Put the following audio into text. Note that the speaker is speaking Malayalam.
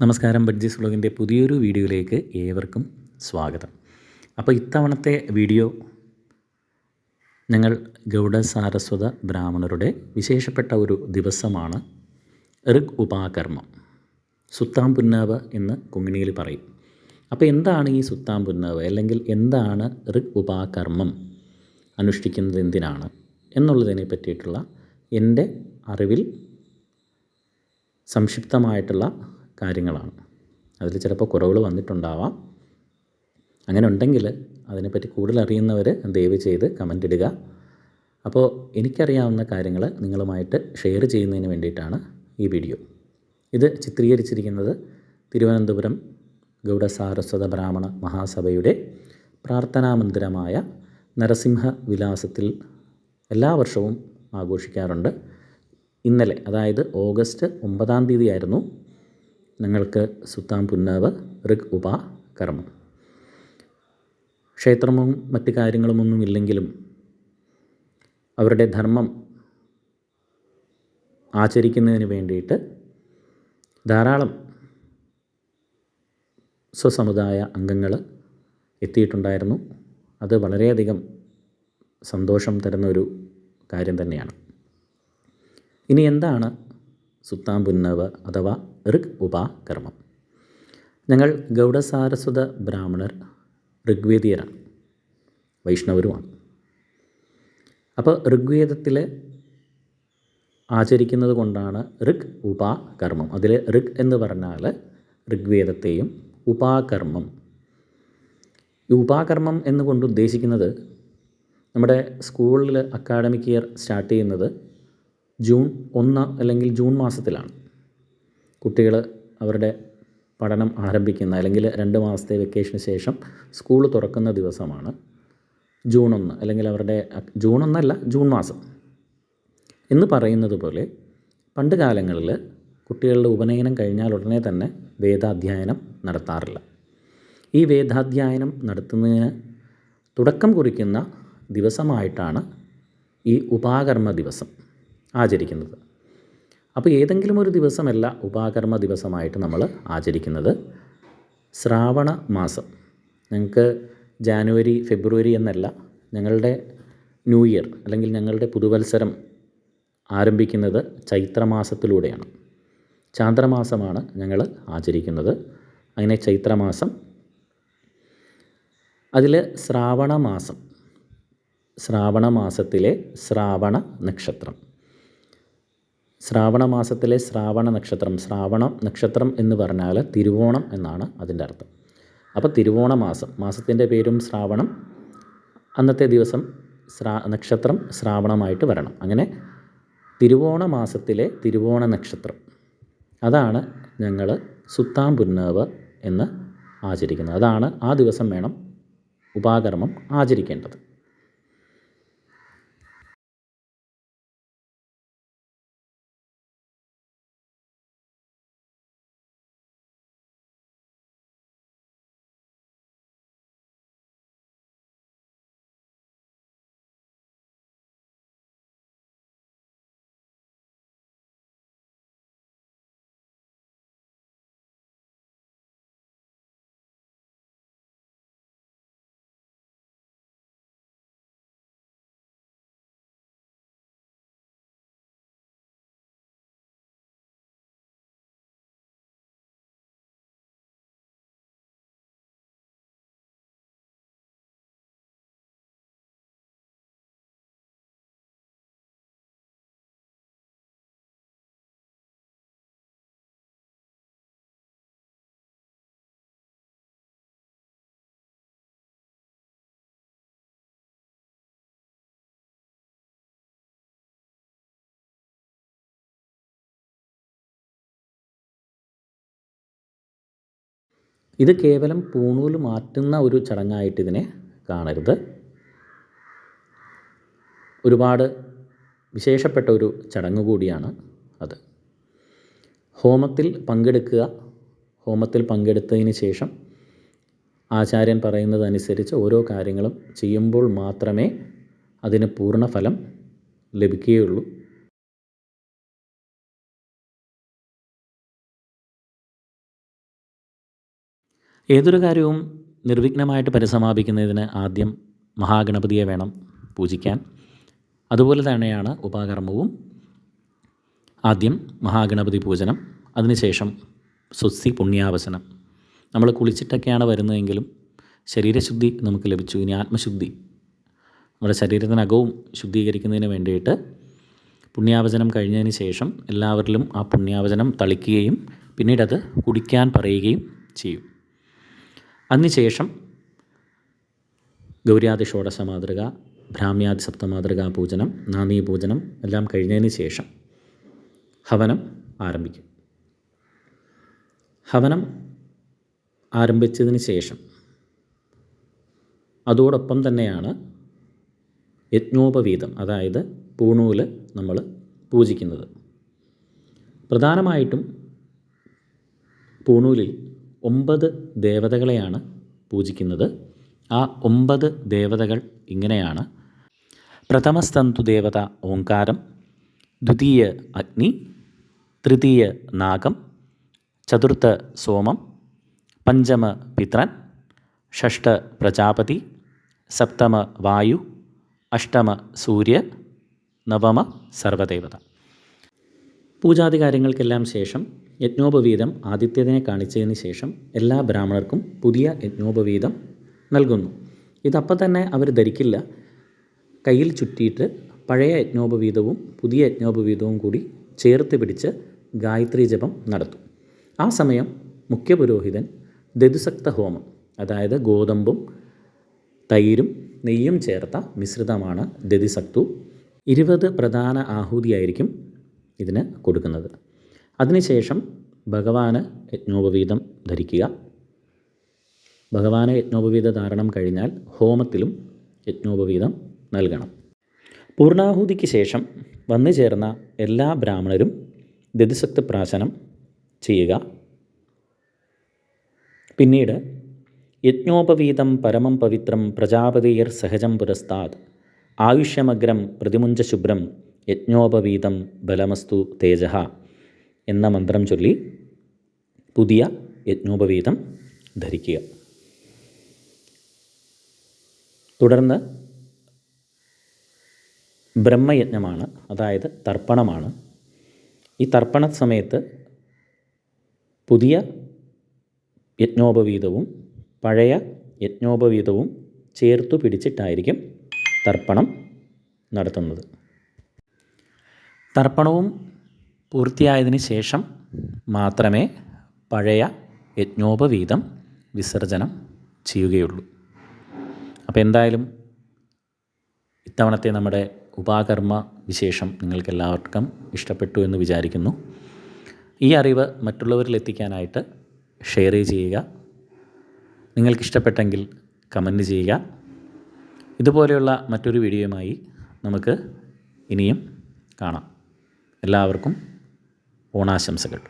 നമസ്കാരം ബഡ്ജീസ് വ്ളോഗിന്റെ പുതിയൊരു വീഡിയോയിലേക്ക് ഏവർക്കും സ്വാഗതം. അപ്പോൾ ഇത്തവണത്തെ വീഡിയോ ഞങ്ങൾ ഗൗഡ സാരസ്വത ബ്രാഹ്മണരുടെ വിശേഷപ്പെട്ട ഒരു ദിവസമാണ്. ഋഗ് ഉപാകർമ്മം. സുത്താം പുന്നാവ് എന്ന് കുങ്ങിണിയിൽ പറയും. അപ്പോൾ എന്താണ് ഈ സുത്താം പുന്നാവ്? അല്ലെങ്കിൽ എന്താണ് ഋഗ് ഉപാകർമ്മം? അനുഷ്ഠിക്കുന്നത് എന്തിനാണ്? എന്നുള്ളതിനെ പറ്റിയിട്ടുള്ള എന്റെ അറിവിൽ സംക്ഷിപ്തമായിട്ടുള്ള കാര്യങ്ങളാണ്. അതിൽ ചിലപ്പോൾ കുറവുകൾ വന്നിട്ടുണ്ടാവാം. അങ്ങനെ ഉണ്ടെങ്കിൽ അതിനെപ്പറ്റി കൂടുതൽ അറിയുന്നവർ ദയവ് ചെയ്ത് കമന്റ് ഇടുക. അപ്പോൾ എനിക്കറിയാവുന്ന കാര്യങ്ങൾ നിങ്ങളുമായിട്ട് ഷെയർ ചെയ്യുന്നതിന് വേണ്ടിയിട്ടാണ് ഈ വീഡിയോ ഇത് ചിത്രീകരിച്ചിരിക്കുന്നത് തിരുവനന്തപുരം ഗൗഡ ഗൗഡസാരസ്വത ബ്രാഹ്മണ മഹാസഭയുടെ പ്രാർത്ഥനാ മന്ദിരമായ നരസിംഹ വിലാസത്തിൽ എല്ലാ വർഷവും ആഘോഷിക്കാറുണ്ട്. ഇന്നലെ അതായത് ഓഗസ്റ്റ് ഒമ്പതാം തീയതി ആയിരുന്നു ഞങ്ങൾക്ക് സുത്താം പുന്നാവ് ഋഗ് ഉപ കർമ്മം. ക്ഷേത്രവും മറ്റ് കാര്യങ്ങളുമൊന്നും ഇല്ലെങ്കിലും അവരുടെ ധർമ്മം ആചരിക്കുന്നതിന് വേണ്ടിയിട്ട് ധാരാളം സ്വസമുദായ അംഗങ്ങൾ എത്തിയിട്ടുണ്ടായിരുന്നു. അത് വളരെയധികം സന്തോഷം തരുന്ന ഒരു കാര്യം തന്നെയാണ്. ഇനി എന്താണ് സുത്താം പുന്നവ് അഥവാ ഋഗ് ഉപാകർമ്മം. ഞങ്ങൾ ഗൗഡസാരസ്വത ബ്രാഹ്മണർ ഋഗ്വേദിയരാണ് വൈഷ്ണവരുമാണ്. അപ്പോൾ ഋഗ്വേദത്തിൽ ആചരിക്കുന്നത് കൊണ്ടാണ് ഋഗ് ഉപാകർമ്മം. അതിൽ ഋഗ് എന്ന് പറഞ്ഞാൽ ഋഗ്വേദത്തെയും ഉപാകർമ്മം. ഈ ഉപാകർമ്മം എന്നുകൊണ്ട് ഉദ്ദേശിക്കുന്നത് നമ്മുടെ സ്കൂളിൽ അക്കാഡമിക് ഇയർ സ്റ്റാർട്ട് ചെയ്യുന്നത് ജൂൺ ഒന്ന് അല്ലെങ്കിൽ ജൂൺ മാസത്തിലാണ്. കുട്ടികൾ അവരുടെ പഠനം ആരംഭിക്കുന്ന അല്ലെങ്കിൽ രണ്ട് മാസത്തെ വെക്കേഷന് ശേഷം സ്കൂൾ തുറക്കുന്ന ദിവസമാണ്. ജൂൺ ഒന്ന് അല്ലെങ്കിൽ അവരുടെ ജൂൺ ഒന്നല്ല ജൂൺ മാസം. എന്ന് പറയുന്നത് പോലെ പണ്ട് കാലങ്ങളിൽ കുട്ടികളുടെ ഉപനയനം കഴിഞ്ഞാൽ ഉടനെ തന്നെ വേദാധ്യയനം നടത്താറില്ല. ഈ വേദാധ്യയനം നടത്തുന്നതിന് തുടക്കം കുറിക്കുന്ന ദിവസമായിട്ടാണ് ഈ ഉപാകർമ്മ ദിവസം ആചരിക്കുന്നത്. അപ്പോൾ ഏതെങ്കിലും ഒരു ദിവസമല്ല ഉപാകർമ്മ ദിവസമായിട്ട് നമ്മൾ ആചരിക്കുന്നത്. ശ്രാവണ മാസം. ഞങ്ങൾക്ക് ജാനുവരി ഫെബ്രുവരി എന്നല്ല ഞങ്ങളുടെ ന്യൂ ഇയർ അല്ലെങ്കിൽ ഞങ്ങളുടെ പുതുവത്സരം ആരംഭിക്കുന്നത് ചൈത്രമാസത്തിലൂടെയാണ്. ചാന്ദ്രമാസമാണ് ഞങ്ങൾ ആചരിക്കുന്നത്. അങ്ങനെ ചൈത്രമാസം. അതിൽ ശ്രാവണ മാസം. ശ്രാവണ മാസത്തിലെ ശ്രാവണ നക്ഷത്രം. ശ്രാവണ മാസത്തിലെ ശ്രാവണ നക്ഷത്രം ശ്രാവണം നക്ഷത്രം എന്ന് പറഞ്ഞാൽ തിരുവോണം എന്നാണ് അതിന്റെ അർത്ഥം. അപ്പോൾ തിരുവോണ മാസം മാസത്തിന്റെ പേരും ശ്രാവണം അന്നത്തെ ദിവസം ശ്രാ നക്ഷത്രം ശ്രാവണമായിട്ട് വരണം. അങ്ങനെ തിരുവോണ മാസത്തിലെ തിരുവോണ നക്ഷത്രം അതാണ് ഞങ്ങൾ സുത്താം പുന്നവ് എന്ന് ആചരിക്കുന്നത്. അതാണ് ആ ദിവസം വേണം ഉപാകർമ്മം ആചരിക്കേണ്ടത്. ഇത് കേവലം പൂണൂൽ മാറ്റുന്ന ഒരു ചടങ്ങായിട്ട് ഇതിനെ കാണരുത്. ഒരുപാട് വിശേഷപ്പെട്ട ഒരു ചടങ്ങ് കൂടിയാണ് അത്. ഹോമത്തിൽ പങ്കെടുക്കുക. ഹോമത്തിൽ പങ്കെടുത്തതിന് ശേഷം ആചാര്യൻ പറയുന്നതനുസരിച്ച് ഓരോ കാര്യങ്ങളും ചെയ്യുമ്പോൾ മാത്രമേ അതിന് പൂർണ ഫലം ലഭിക്കുകയുള്ളൂ. ഏതൊരു കാര്യവും നിർവിഘ്നമായിട്ട് പരിസമാപിക്കുന്നതിന് ആദ്യം മഹാഗണപതിയെ വേണം പൂജിക്കാൻ. അതുപോലെ തന്നെയാണ് ഉപാകർമ്മവും. ആദ്യം മഹാഗണപതി പൂജനം അതിനുശേഷം സ്വസ്തി പുണ്യാവസനം. നമ്മൾ കുളിച്ചിട്ടൊക്കെയാണ് വരുന്നതെങ്കിലും ശരീരശുദ്ധി നമുക്ക് ലഭിച്ചു. ഇനി ആത്മശുദ്ധി. നമ്മുടെ ശരീരത്തിനകവും ശുദ്ധീകരിക്കുന്നതിന് വേണ്ടിയിട്ട് പുണ്യാവചനം കഴിഞ്ഞതിന് ശേഷം എല്ലാവരിലും ആ പുണ്യാവചനം തളിക്കുകയും പിന്നീടത് കുടിക്കാൻ പറയുകയും ചെയ്യും. അതിനുശേഷം ഗൗരിയാദി ഷോഡശ മാതൃക ഭ്രാമ്യാദി സപ്തമാതൃകാ പൂജനം നാന്ദീ പൂജനം എല്ലാം കഴിഞ്ഞതിന് ശേഷം ഹവനം ആരംഭിക്കും. ഹവനം ആരംഭിച്ചതിന് ശേഷം അതോടൊപ്പം തന്നെയാണ് യജ്ഞോപവീതം അതായത് പൂണൂൽ നമ്മൾ പൂജിക്കുന്നത്. പ്രധാനമായിട്ടും പൂണൂലിൽ ഒമ്പത് ദേവതകളെയാണ് പൂജിക്കുന്നത്. ആ ഒമ്പത് ദേവതകൾ ഇങ്ങനെയാണ്. പ്രഥമസ്തന്തു ദേവത ഓങ്കാരം ദ്വിതീയ അഗ്നി തൃതീയ നാഗം ചതുർത്ഥ സോമം പഞ്ചമ പിത്രൻ ഷഷ്ട പ്രജാപതി സപ്തമ വായു അഷ്ടമ സൂര്യ നവമ സർവദേവത. പൂജാതി കാര്യങ്ങൾക്കെല്ലാം ശേഷം യജ്ഞോപവീതം ആദിത്യനെ കാണിച്ചതിന് ശേഷം എല്ലാ ബ്രാഹ്മണർക്കും പുതിയ യജ്ഞോപവീതം നൽകുന്നു. ഇതപ്പം തന്നെ അവർ ധരിക്കില്ല. കയ്യിൽ ചുറ്റിയിട്ട് പഴയ യജ്ഞോപവീതവും പുതിയ യജ്ഞോപവീതവും കൂടി ചേർത്ത് പിടിച്ച് ഗായത്രി ജപം നടത്തും. ആ സമയം മുഖ്യപുരോഹിതൻ ദതുസക്ത ഹോമം അതായത് ഗോതമ്പും തൈരും നെയ്യും ചേർത്ത മിശ്രിതമാണ് ദതിസക്തു ഇരുപത് പ്രധാന ആഹൂതിയായിരിക്കും ഇതിന് കൊടുക്കുന്നത്. അതിനുശേഷം ഭഗവാന് യജ്ഞോപവീതം ധരിക്കുക. ഭഗവാന് യജ്ഞോപവീത ധാരണം കഴിഞ്ഞാൽ ഹോമത്തിലും യജ്ഞോപവീതം നൽകണം. പൂർണാഹൂതിക്ക് ശേഷം വന്നു ചേർന്ന എല്ലാ ബ്രാഹ്മണരും ദതിസക്ത പ്രാശനം ചെയ്യുക. പിന്നീട് യജ്ഞോപവീതം പരമം പവിത്രം പ്രജാപതിയർ സഹജം പുരസ്താത് ആയുഷ്യമഗ്രം പ്രതിമുഞ്ച ശുഭ്രം യജ്ഞോപവീതം ബലമസ്തു തേജ എന്ന മന്ത്രം ചൊല്ലി പുതിയ യജ്ഞോപവീതം ധരിക്കുക. തുടർന്ന് ബ്രഹ്മയജ്ഞമാണ് അതായത് തർപ്പണമാണ്. ഈ തർപ്പണ സമയത്ത് പുതിയ യജ്ഞോപവീതവും പഴയ യജ്ഞോപവീതവും ചേർത്തു പിടിച്ചിട്ടായിരിക്കും തർപ്പണം നടത്തുന്നത്. തർപ്പണവും പൂർത്തിയായതിന് ശേഷം മാത്രമേ പഴയ യജ്ഞോപവീതം വിസർജനം ചെയ്യുകയുള്ളൂ. അപ്പോൾ എന്തായാലും ഇത്തവണത്തെ നമ്മുടെ ഉപാകർമ്മ വിശേഷം നിങ്ങൾക്കെല്ലാവർക്കും ഇഷ്ടപ്പെട്ടു എന്ന് വിചാരിക്കുന്നു. ഈ അറിവ് മറ്റുള്ളവരിൽ എത്തിക്കാനായിട്ട് ഷെയർ ചെയ്യുക. നിങ്ങൾക്കിഷ്ടപ്പെട്ടെങ്കിൽ കമന്റ് ചെയ്യുക. ഇതുപോലെയുള്ള മറ്റൊരു വീഡിയോയുമായി നമുക്ക് ഇനിയും കാണാം. എല്ലാവർക്കും ഓണാശംസകൾ.